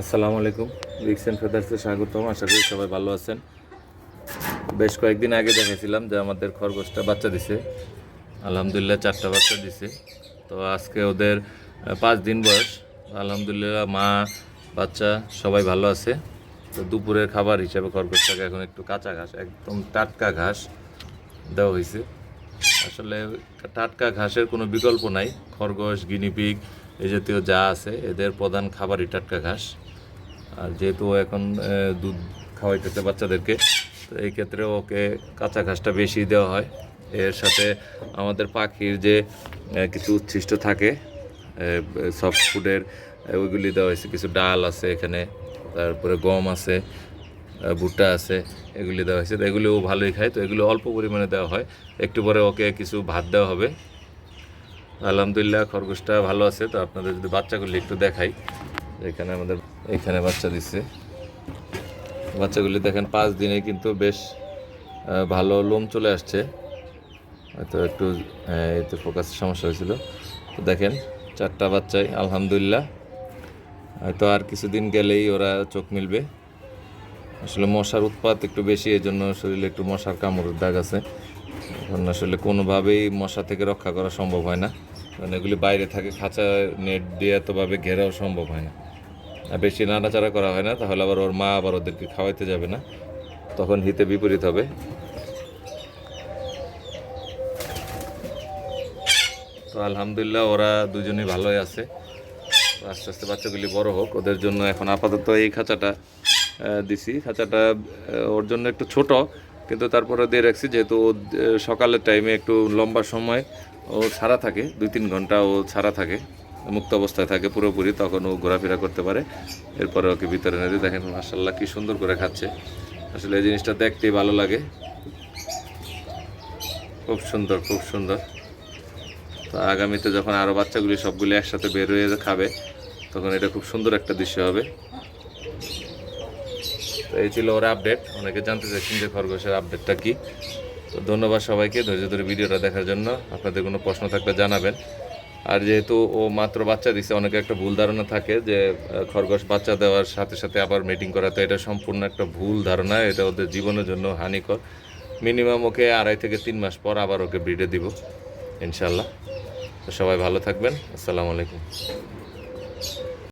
আসসালামু আলাইকুম। রিক্স অ্যান্ড ফেদার্সে স্বাগতম। আশা করি সবাই ভালো আছেন। বেশ কয়েকদিন আগে দেখেছিলাম যে আমাদের খরগোশটা বাচ্চা দিছে। আলহামদুলিল্লাহ চারটা বাচ্চা দিছে। তো আজকে ওদের পাঁচ দিন বয়স। আলহামদুলিল্লাহ মা, বাচ্চা সবাই ভালো আছে। তো দুপুরের খাবার হিসাবে খরগোশটাকে এখন একটু কাঁচা ঘাস, একদম টাটকা ঘাস দেওয়া হয়েছে আসলে টাটকা ঘাসের কোনো বিকল্প নাই। খরগোশ গিনিপিগ এই জাতীয় যা আছে, এদের প্রধান খাবারই টাটকা ঘাস। আর যেহেতু এখন দুধ খাওয়াইতেছে বাচ্চাদেরকে, তো এই ক্ষেত্রে ওকে কাঁচা ঘাসটা বেশি দেওয়া হয়। এর সাথে আমাদের পাখির যে কিছু উচ্ছিষ্ট থাকে সফট ফুডের ওইগুলি দেওয়া হয়েছে। কিছু ডাল আছে এখানে, তারপরে গম আছে ভুট্টা আছে, এগুলি দেওয়া হয়েছে। তো এগুলি ও ভালোই খায়, তো এগুলো অল্প পরিমাণে দেওয়া হয়। একটু পরে ওকে কিছু ভাত দেওয়া হবে। আলহামদুলিল্লাহ, খরগোশটা ভালো আছে, তো আপনাদের যদি বাচ্চাগুলি একটু দেখাই। এখানে আমাদের, এখানে বাচ্চা দিচ্ছে বাচ্চাগুলি দেখেন, পাঁচ দিনে কিন্তু বেশ ভালো লোম চলে আসছে। হয়তো একটু এতে ফোকাসের সমস্যা হয়েছিল। তো দেখেন, চারটা বাচ্চাই, আলহামদুলিল্লাহ। হয়তো আর কিছুদিন গেলেই ওরা চোখ মিলবে। আসলে মশার উৎপাত একটু বেশি এই জন্য শরীরে একটু মশার কামড়ের দাগ আছে। এখন আসলে কোনোভাবেই মশা থেকে রক্ষা করা সম্ভব হয় না। কারণ এগুলি বাইরে থাকে, খাঁচা, নেট দিয়ে এতভাবে ঘেরাও সম্ভব হয় না। আর বেশি নাড়াচাড়া করা হয় না, তাহলে আবার ওর মা আবার ওদেরকে খাওয়াইতে যাবে না। তখন হিতে বিপরীত হবে। তো আলহামদুলিল্লাহ ওরা দুজনেই ভালোই আছে। আস্তে আস্তে বাচ্চাগুলি বড় হোক, ওদের জন্য এখন আপাতত এই খাঁচাটা দিছি। খাঁচাটা ওর জন্য একটু ছোট, কিন্তু তারপরে দিয়ে রাখছি, যেহেতু ও সকালের টাইমে একটু লম্বা সময় ও ছাড়া থাকে দুই তিন ঘণ্টা ও ছাড়া থাকে, মুক্ত অবস্থায় থাকে পুরোপুরি, তখন ও ঘোরাফেরা করতে পারে। এরপরে ওকে ভিতরে এনে দেখেন মার্শাল্লাহ কি সুন্দর করে খাচ্ছে। আসলে এই জিনিসটা দেখতেই ভালো লাগে। খুব সুন্দর খুব সুন্দর। তো আগামীতে যখন আরও বাচ্চাগুলি সবগুলি একসাথে বের হয়ে খাবে, তখন এটা খুব সুন্দর একটা দৃশ্য হবে। এই ছিল ওর আপডেট অনেকে জানতে চাইছেন যে খরগোশের আপডেটটা কি। তো ধন্যবাদ সবাইকে ধৈর্য ধরে ভিডিওটা দেখার জন্য। আপনাদের কোনো প্রশ্ন থাকলে জানাবেন। আর যেহেতু ও মাত্র বাচ্চা দিছে, অনেকে একটা ভুল ধারণা থাকে যে খরগোশ বাচ্চা দেওয়ার সাথে সাথে আবার মিটিং করা, তো এটা সম্পূর্ণ একটা ভুল ধারণা। এটা ওদের জীবনের জন্য হানিকর। মিনিমাম ওকে আড়াই থেকে তিন মাস পর আবার ওকে ব্রিডে দিব ইনশাল্লাহ তো সবাই ভালো থাকবেন। আসসালামু আলাইকুম।